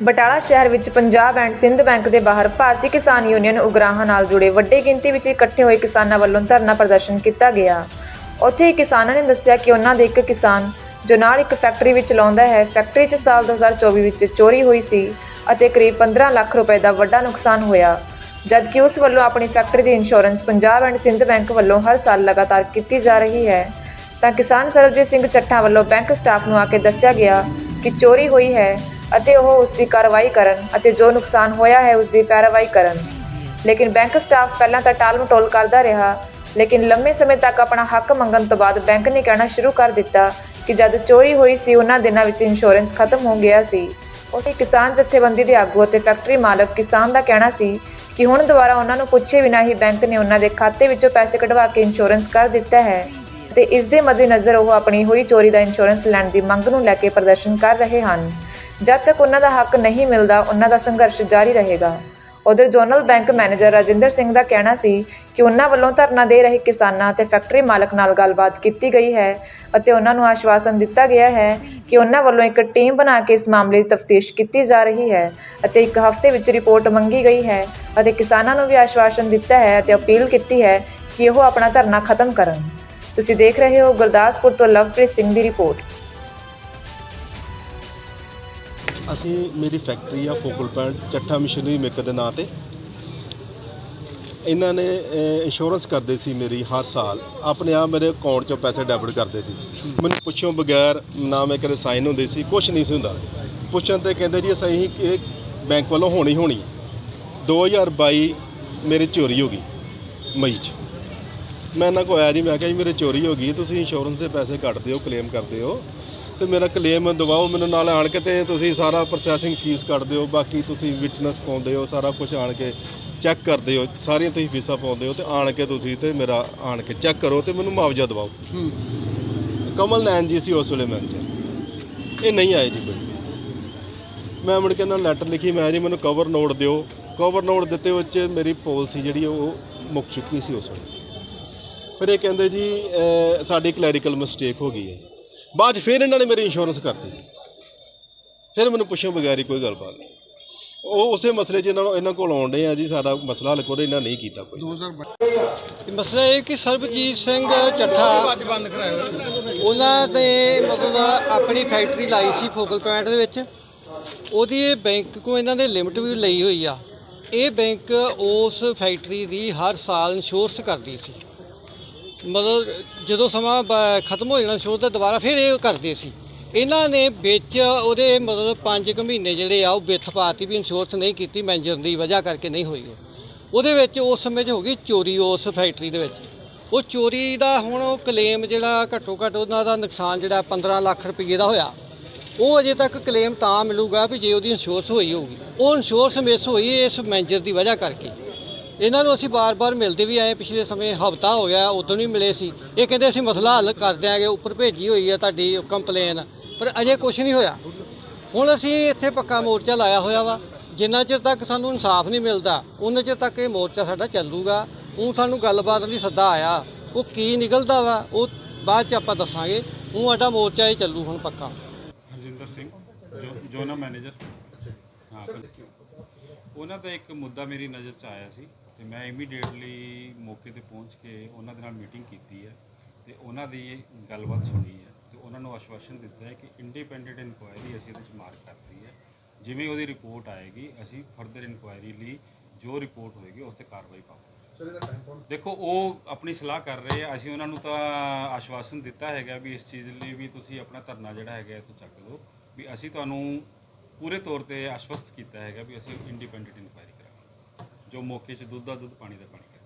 ਬਟਾਲਾ ਸ਼ਹਿਰ ਵਿੱਚ Punjab and Sind bank ਦੇ ਬਾਹਰ ਭਾਰਤੀ ਕਿਸਾਨ ਯੂਨੀਅਨ ਉਗਰਾਹਾਂ ਨਾਲ ਜੁੜੇ ਵੱਡੀ ਗਿਣਤੀ ਵਿੱਚ ਇਕੱਠੇ ਹੋਏ ਕਿਸਾਨਾਂ ਵੱਲੋਂ ਧਰਨਾ ਪ੍ਰਦਰਸ਼ਨ ਕੀਤਾ ਗਿਆ। ਉੱਥੇ ਹੀ ਕਿਸਾਨਾਂ ਨੇ ਦੱਸਿਆ ਕਿ ਉਹਨਾਂ ਦੇ ਇੱਕ ਕਿਸਾਨ, ਜੋ ਨਾਲ ਇੱਕ ਫੈਕਟਰੀ ਵਿੱਚ ਲਾਉਂਦਾ ਹੈ, ਫੈਕਟਰੀ 'ਚ ਸਾਲ 2024 ਵਿੱਚ ਚੋਰੀ ਹੋਈ ਸੀ ਅਤੇ ਕਰੀਬ 15 ਲੱਖ ਰੁਪਏ ਦਾ ਵੱਡਾ ਨੁਕਸਾਨ ਹੋਇਆ। ਜਦਕਿ ਉਸ ਵੱਲੋਂ ਆਪਣੀ factory the insurance Punjab and Sind bank ਵੱਲੋਂ ਹਰ ਸਾਲ ਲਗਾਤਾਰ ਕੀਤੀ ਜਾ ਰਹੀ ਹੈ, ਤਾਂ ਕਿਸਾਨ ਸਰਬਜੀਤ ਸਿੰਘ ਚੱਠਾ ਵੱਲੋਂ ਬੈਂਕ ਸਟਾਫ ਨੂੰ ਆ ਕੇ ਦੱਸਿਆ ਗਿਆ ਕਿ ਚੋਰੀ ਹੋਈ ਹੈ। ਅਤੇ ਉਹ ਉਸ ਦੀ ਕਾਰਵਾਈ ਕਰਨ ਅਤੇ ਜੋ ਨੁਕਸਾਨ ਹੋਇਆ ਹੈ ਉਸ ਦੀ ਪੈਰਵਾਈ ਕਰਨ। ਲੇਕਿਨ ਬੈਂਕ ਸਟਾਫ ਪਹਿਲਾਂ ਤਾਂ ਟਾਲ ਮਟੋਲ ਕਰਦਾ ਰਿਹਾ, ਲੇਕਿਨ ਲੰਮੇ ਸਮੇਂ ਤੱਕ ਆਪਣਾ ਹੱਕ ਮੰਗਣ ਤੋਂ ਬਾਅਦ ਬੈਂਕ ਨੇ ਕਹਿਣਾ ਸ਼ੁਰੂ ਕਰ ਦਿੱਤਾ ਕਿ ਜਦ ਚੋਰੀ ਹੋਈ ਸੀ, ਉਹਨਾਂ ਦਿਨਾਂ ਵਿੱਚ ਇੰਸ਼ੋਰੈਂਸ ਖਤਮ ਹੋ ਗਿਆ ਸੀ। ਉੱਥੇ ਕਿਸਾਨ ਜਥੇਬੰਦੀ ਦੇ ਆਗੂ ਅਤੇ ਫੈਕਟਰੀ ਮਾਲਕ ਕਿਸਾਨ ਦਾ ਕਹਿਣਾ ਸੀ ਕਿ ਹੁਣ ਦੁਬਾਰਾ ਉਹਨਾਂ ਨੂੰ ਪੁੱਛੇ ਬਿਨਾਂ ਹੀ ਬੈਂਕ ਨੇ ਉਹਨਾਂ ਦੇ ਖਾਤੇ ਵਿੱਚੋਂ ਪੈਸੇ ਕਢਵਾ ਕੇ ਇੰਸ਼ੋਰੈਂਸ ਕਰ ਦਿੱਤਾ ਹੈ ਤੇ ਇਸ ਦੇ ਮੱਦੇਨਜ਼ਰ ਉਹ ਆਪਣੀ ਹੋਈ ਚੋਰੀ ਦਾ ਇੰਸ਼ੋਰੈਂਸ ਲੈਣ ਦੀ ਮੰਗ ਨੂੰ ਲੈ ਕੇ ਪ੍ਰਦਰਸ਼ਨ ਕਰ ਰਹੇ ਹਨ। ਜਦ ਤੱਕ ਉਹਨਾਂ ਦਾ ਹੱਕ ਨਹੀਂ ਮਿਲਦਾ, ਉਹਨਾਂ ਦਾ ਸੰਘਰਸ਼ ਜਾਰੀ ਰਹੇਗਾ। ਉਧਰ zonal bank manager Rajinder Singh ਦਾ ਕਹਿਣਾ ਸੀ ਕਿ ਉਹਨਾਂ ਵੱਲੋਂ ਧਰਨਾ ਦੇ ਰਹੇ ਕਿਸਾਨਾਂ ਅਤੇ ਫੈਕਟਰੀ ਮਾਲਕ ਨਾਲ ਗੱਲਬਾਤ ਕੀਤੀ ਗਈ ਹੈ ਅਤੇ ਉਹਨਾਂ ਨੂੰ ਆਸ਼ਵਾਸਨ ਦਿੱਤਾ ਗਿਆ ਹੈ ਕਿ ਉਹਨਾਂ ਵੱਲੋਂ ਇੱਕ ਟੀਮ ਬਣਾ ਕੇ ਇਸ ਮਾਮਲੇ ਦੀ ਤਫਤੀਸ਼ ਕੀਤੀ ਜਾ ਰਹੀ ਹੈ ਅਤੇ ਇੱਕ ਹਫ਼ਤੇ ਵਿੱਚ ਰਿਪੋਰਟ ਮੰਗੀ ਗਈ ਹੈ ਅਤੇ ਕਿਸਾਨਾਂ ਨੂੰ ਵੀ ਆਸ਼ਵਾਸਨ ਦਿੱਤਾ ਹੈ ਅਤੇ ਅਪੀਲ ਕੀਤੀ ਹੈ ਕਿ ਉਹ ਆਪਣਾ ਧਰਨਾ ਖਤਮ ਕਰਨ। ਤੁਸੀਂ ਦੇਖ ਰਹੇ ਹੋ ਗੁਰਦਾਸਪੁਰ ਤੋਂ ਲਵਪ੍ਰੀਤ ਸਿੰਘ ਦੀ ਰਿਪੋਰਟ। ਅਸੀਂ ਮੇਰੀ ਫੈਕਟਰੀ ਆ focal point Chattha machinery maker ਦੇ ਨਾਂ ਤੇ। ਇਹਨਾਂ ਨੇ ਇੰਸ਼ੋਰੈਂਸ ਕਰਦੇ ਸੀ ਮੇਰੀ ਹਰ ਸਾਲ। ਆਪਣੇ ਆਪ ਮੇਰੇ ਅਕਾਊਂਟ 'ਚੋਂ ਪੈਸੇ ਡੈਬਿਟ ਕਰਦੇ ਸੀ। ਮੈਨੂੰ ਪੁੱਛੋਂ ਬਗੈਰ ਨਾ ਮੈਂ ਕਦੇ ਸਾਈਨ ਹੁੰਦੇ ਸੀ ਕੁਝ ਨਹੀਂ ਸੀ ਹੁੰਦਾ। ਪੁੱਛਣ ਤੇ ਕਹਿੰਦੇ ਜੀ, ਅਸੀਂ ਇਹ ਬੈਂਕ ਵੱਲੋਂ ਹੋਣੀ ਹੋਣੀ 2022 ਮੇਰੀ ਚੋਰੀ ਹੋ ਗਈ, ਮਈ 'ਚ। ਮੈਂ ਇਹਨਾਂ ਕੋਲ ਆਇਆ ਜੀ, ਮੈਂ ਕਿਹਾ ਜੀ, ਮੇਰੇ ਚੋਰੀ ਹੋ ਗਈ, ਤੁਸੀਂ ਇੰਸ਼ੋਰੈਂਸ ਦੇ ਪੈਸੇ ਕੱਟਦੇ ਹੋ ਕਲੇਮ ਕਰਦੇ ਹੋ ਤੇ ਮੇਰਾ ਕਲੇਮ ਦਵਾਓ ਮੈਨੂੰ ਨਾਲ ਆਣ ਕੇ ਤੇ ਤੁਸੀਂ ਸਾਰਾ ਪ੍ਰੋਸੈਸਿੰਗ ਫੀਸ ਕੱਟਦੇ ਹੋ ਬਾਕੀ ਤੁਸੀਂ ਵਿਟਨੈਸ ਪਾਉਂਦੇ ਹੋ ਸਾਰਾ ਕੁਝ ਆਣ ਕੇ ਚੈੱਕ ਕਰਦੇ ਹੋ ਸਾਰੀਆਂ ਤੁਸੀਂ ਫੀਸਾਂ ਪਾਉਂਦੇ ਹੋ ਤੇ ਆਣ ਕੇ ਤੁਸੀਂ ਤੇ ਮੇਰਾ ਆਣ ਕੇ ਚੈੱਕ ਕਰੋ ਤੇ ਮੈਨੂੰ ਮੁਆਵਜ਼ਾ ਦਿਵਾਓ। ਕਮਲ ਨੈਨ ਜੀ ਸੀ ਉਸ ਵੇਲੇ ਮੈਨੇਜਰ ਇਹ ਨਹੀਂ ਆਏ ਜੀ ਕੋਈ। ਮੈਂ ਮੁੜ ਕੇ ਇਹਨਾਂ ਲੈਟਰ ਲਿਖੀ ਮੈਂ ਜੀ ਮੈਨੂੰ ਕਵਰ ਨੋਟ ਦਿਓ। ਕਵਰ ਨੋਟ ਦਿੱਤੇ ਉਹ 'ਚ ਮੇਰੀ ਪਾਲਿਸੀ ਜਿਹੜੀ ਉਹ ਮੁੱਕ ਚੁੱਕੀ ਸੀ ਉਸ ਵੇਲੇ। ਫਿਰ ਇਹ ਕਹਿੰਦੇ ਜੀ ਸਾਡੀ ਕਲੈਰੀਕਲ ਮਿਸਟੇਕ ਹੋ ਗਈ ਹੈ। ਬਾਅਦ 'ਚ ਫਿਰ ਇਹਨਾਂ ਨੇ ਮੇਰੀ ਇੰਸ਼ੋਰੈਂਸ ਕਰਤੀ। ਫਿਰ ਮੈਨੂੰ ਪੁੱਛੋ ਬਗੈਰ ਹੀ ਕੋਈ ਗੱਲਬਾਤ ਨਹੀਂ। ਉਹ ਉਸੇ ਮਸਲੇ 'ਚ ਇਹਨਾਂ ਨੂੰ ਇਹਨਾਂ ਕੋਲ ਆਉਂਦੇ ਆ ਜੀ ਸਾਡਾ ਮਸਲਾ ਹੱਲ ਕਰੋ ਇਹਨਾਂ ਨਹੀਂ ਕੀਤਾ ਕੋਈ। ਮਸਲਾ ਇਹ ਕਿ ਸਰਬਜੀਤ ਸਿੰਘ ਚੱਠਾ ਉਹਨਾਂ ਦੇ ਮਤਲਬ ਆਪਣੀ ਫੈਕਟਰੀ ਲਾਈ ਸੀ ਫੋਕਲ ਪੁਆਇੰਟ ਦੇ ਵਿੱਚ। ਉਹਦੀ ਇਹ ਬੈਂਕ ਕੋ ਇਹਨਾਂ ਨੇ ਲਿਮਟ ਵੀ ਲਈ ਹੋਈ ਆ। ਇਹ ਬੈਂਕ ਉਸ ਫੈਕਟਰੀ ਦੀ ਹਰ ਸਾਲ ਇੰਸ਼ੋਰੈਂਸ ਕਰਦੀ ਸੀ। ਮਤਲਬ ਜਦੋਂ ਸਮਾਂ ਬ- ਖਤਮ ਹੋ ਜਾਣਾ ਇੰਸ਼ੋਰੈਂਸ ਤਾਂ ਦੁਬਾਰਾ ਫਿਰ ਇਹ ਕਰਦੇ ਸੀ। ਇਹਨਾਂ ਨੇ ਵਿੱਚ ਉਹਦੇ ਮਤਲਬ 5 ਕੁ ਮਹੀਨੇ ਜਿਹੜੇ ਆ, ਉਹ ਵਿੱਥ ਪਾਤੀ ਵੀ ਇੰਸ਼ੋਰੈਂਸ ਨਹੀਂ ਕੀਤੀ ਮੈਨੇਜਰ ਦੀ ਵਜ੍ਹਾ ਕਰਕੇ ਨਹੀਂ ਹੋਈ ਉਹ। ਉਹਦੇ ਵਿੱਚ ਉਸ ਸਮੇਂ 'ਚ ਹੋ ਗਈ ਚੋਰੀ ਉਸ ਫੈਕਟਰੀ ਦੇ ਵਿੱਚ। ਉਹ ਚੋਰੀ ਦਾ ਹੁਣ ਉਹ ਕਲੇਮ ਜਿਹੜਾ ਘੱਟੋ ਘੱਟ ਉਹਨਾਂ ਦਾ ਨੁਕਸਾਨ ਜਿਹੜਾ 15 ਲੱਖ ਰੁਪਏ ਦਾ ਹੋਇਆ, ਉਹ ਅਜੇ ਤੱਕ ਕਲੇਮ ਤਾਂ ਮਿਲੂਗਾ ਵੀ ਜੇ ਉਹਦੀ ਇੰਸ਼ੋਰੈਂਸ ਹੋਈ ਹੋਊਗੀ। ਉਹ ਇੰਸ਼ੋਰੈਂਸ ਮਿਸ ਹੋਈ ਇਸ ਮੈਨੇਜਰ ਦੀ ਵਜ੍ਹਾ ਕਰਕੇ। ਇਹਨਾਂ ਨੂੰ ਅਸੀਂ ਬਾਰ-ਬਾਰ ਮਿਲਦੇ ਵੀ ਆਏ, ਪਿਛਲੇ ਸਮੇਂ ਹਫਤਾ ਹੋ ਗਿਆ, ਉਦੋਂ ਵੀ ਮਿਲੇ ਸੀ। ਇਹ ਕਹਿੰਦੇ ਅਸੀਂ ਮਸਲਾ ਹੱਲ ਕਰ ਦਿਆਂਗੇ, ਉੱਪਰ ਭੇਜੀ ਹੋਈ ਹੈ ਤੁਹਾਡੀ ਕੰਪਲੇਨ ਪਰ ਅਜੇ ਕੁਝ ਨਹੀਂ ਹੋਇਆ। ਹੁਣ ਅਸੀਂ ਇੱਥੇ ਪੱਕਾ ਮੋਰਚਾ ਲਾਇਆ ਹੋਇਆ ਵਾ। ਜਿੰਨਾ ਚਿਰ ਤੱਕ ਸਾਨੂੰ ਇਨਸਾਫ ਨਹੀਂ ਮਿਲਦਾ ਉਹਨਾਂ ਚਿਰ ਤੱਕ ਇਹ ਮੋਰਚਾ ਸਾਡਾ ਚੱਲੂਗਾ। ਉਹ ਸਾਨੂੰ ਗੱਲਬਾਤ ਲਈ ਸੱਦਾ ਆਇਆ। ਉਹ ਕੀ ਨਿਕਲਦਾ ਵਾ, ਉਹ ਬਾਅਦ ਚ ਆਪਾਂ ਦੱਸਾਂਗੇ। ਉਹ ਸਾਡਾ ਮੋਰਚਾ ਇਹ ਚੱਲੂ ਹੁਣ ਪੱਕਾ। ਹਰਜਿੰਦਰ ਸਿੰਘ ਜੋਨਾ ਮੈਨੇਜਰ ਹਾਂ ਉਹਨਾਂ ਦਾ ਇੱਕ ਮੁੱਦਾ ਮੇਰੀ ਨਜ਼ਰ 'ਚ ਆਇਆ ਸੀ। ਤੇ ਮੈਂ ਇਮੀਡੀਏਟਲੀ ਮੌਕੇ ਤੇ ਪਹੁੰਚ ਕੇ ਉਹਨਾਂ ਦੇ ਨਾਲ ਮੀਟਿੰਗ ਕੀਤੀ ਹੈ ਤੇ ਉਹਨਾਂ ਦੀ ਗੱਲਬਾਤ ਸੁਣੀ ਹੈ ਤੇ ਉਹਨਾਂ ਨੂੰ ਆਸ਼ਵਾਸਨ ਦਿੱਤਾ ਹੈ ਕਿ ਇੰਡੀਪੈਂਡੈਂਟ ਇਨਕੁਆਇਰੀ ਅਸੀਂ ਇਹਦੇ 'ਚ ਮਾਰਕ ਕਰਤੀ ਹੈ। ਜਿਵੇਂ ਉਹਦੀ ਰਿਪੋਰਟ ਆਏਗੀ ਅਸੀਂ ਫਰਦਰ ਇਨਕੁਆਇਰੀ ਲਈ ਜੋ ਰਿਪੋਰਟ ਹੋਏਗੀ ਉਸ ਤੇ ਕਾਰਵਾਈ ਪਾਵਾਂਗੇ। ਦੇਖੋ ਉਹ ਆਪਣੀ ਸਲਾਹ ਕਰ ਰਹੇ ਆ ਅਸੀਂ ਉਹਨਾਂ ਨੂੰ ਤਾਂ ਆਸ਼ਵਾਸਨ ਦਿੱਤਾ ਹੈਗਾ ਵੀ ਇਸ ਚੀਜ਼ ਲਈ ਵੀ ਤੁਸੀਂ ਆਪਣਾ ਧਰਨਾ ਜਿਹੜਾ ਹੈਗਾ ਇਹ ਤੋਂ ਚੱਕ ਲਓ ਵੀ ਅਸੀਂ ਤੁਹਾਨੂੰ ਪੂਰੇ ਤੌਰ ਤੇ ਆਸ਼ਵਸਤ ਕੀਤਾ ਹੈਗਾ ਵੀ ਅਸੀਂ ਇੰਡੀਪੈਂਡੈਂਟ ਇਨਕੁਆਇਰੀ ਜੋ ਮੌਕੇ 'ਚ ਦੁੱਧ ਦਾ ਦੁੱਧ ਪਾਣੀ ਦਾ ਪਾਣੀ।